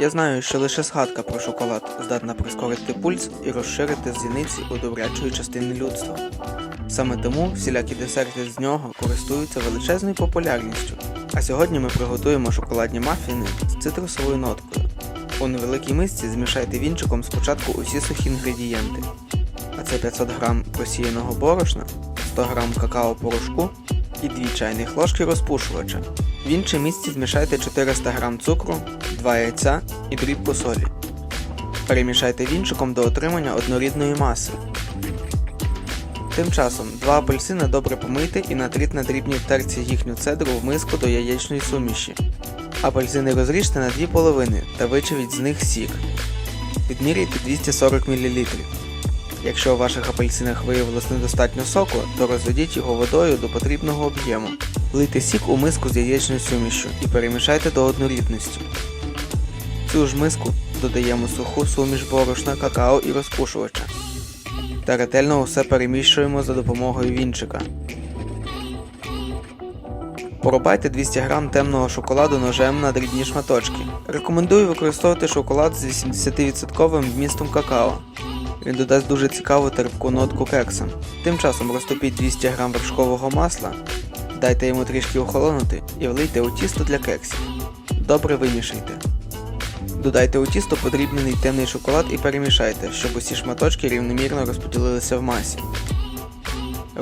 Я знаю, що лише згадка про шоколад здатна прискорити пульс і розширити зіниці у добрячої частини людства. Саме тому всілякі десерти з нього користуються величезною популярністю. А сьогодні ми приготуємо шоколадні мафіни з цитрусовою ноткою. У невеликій мисці змішайте вінчиком спочатку усі сухі інгредієнти. А це 500 г просіяного борошна, 100 г какао-порошку і 2 чайних ложки розпушувача. В іншій місці змішайте 400 г цукру, 2 яйця і дрібку солі. Перемішайте вінчиком до отримання однорідної маси. Тим часом два апельсини добре помийте і натріть на дрібній терці їхню цедру в миску до яєчної суміші. Апельсини розріжте на дві половини та вичавіть з них сік. Відміряйте 240 мл. Якщо у ваших апельсинах виявилось недостатньо соку, то розведіть його водою до потрібного об'єму. Влийте сік у миску з яєчною сумішю і перемішайте до однорідності. Цю ж миску додаємо суху суміш борошна, какао і розпушувача. Та ретельно усе перемішуємо за допомогою вінчика. Порубайте 200 г темного шоколаду ножем на дрібні шматочки. Рекомендую використовувати шоколад з 80% вмістом какао. Він додасть дуже цікаву терпку нотку кекса. Тим часом розтопіть 200 г вершкового масла, дайте йому трішки охолонути і влийте у тісто для кексів. Добре вимішайте. Додайте у тісто подрібнений темний шоколад і перемішайте, щоб усі шматочки рівномірно розподілилися в масі.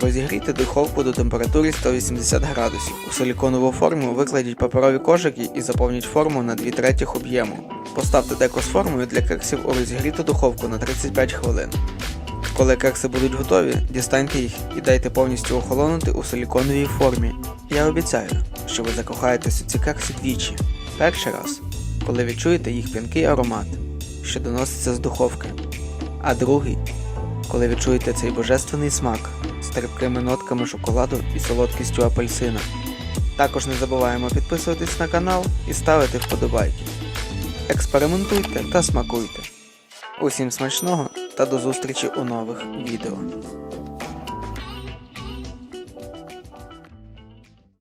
Розігрійте духовку до температури 180 градусів. У силіконову форму викладіть паперові кошики і заповніть форму на 2 третіх об'єму. Поставте деко з формою для кексів у розігріту духовку на 35 хвилин. Коли кекси будуть готові, дістаньте їх і дайте повністю охолонути у силіконовій формі. Я обіцяю, що ви закохаєтесь у ці кекси двічі. Перший раз, коли відчуєте їх п'янкий аромат, що доноситься з духовки. А другий, коли відчуєте цей божественний смак з терпкими нотками шоколаду і солодкістю апельсина. Також не забуваємо підписуватись на канал і ставити вподобайки. Експериментуйте та смакуйте. Усім смачного та до зустрічі у нових відео.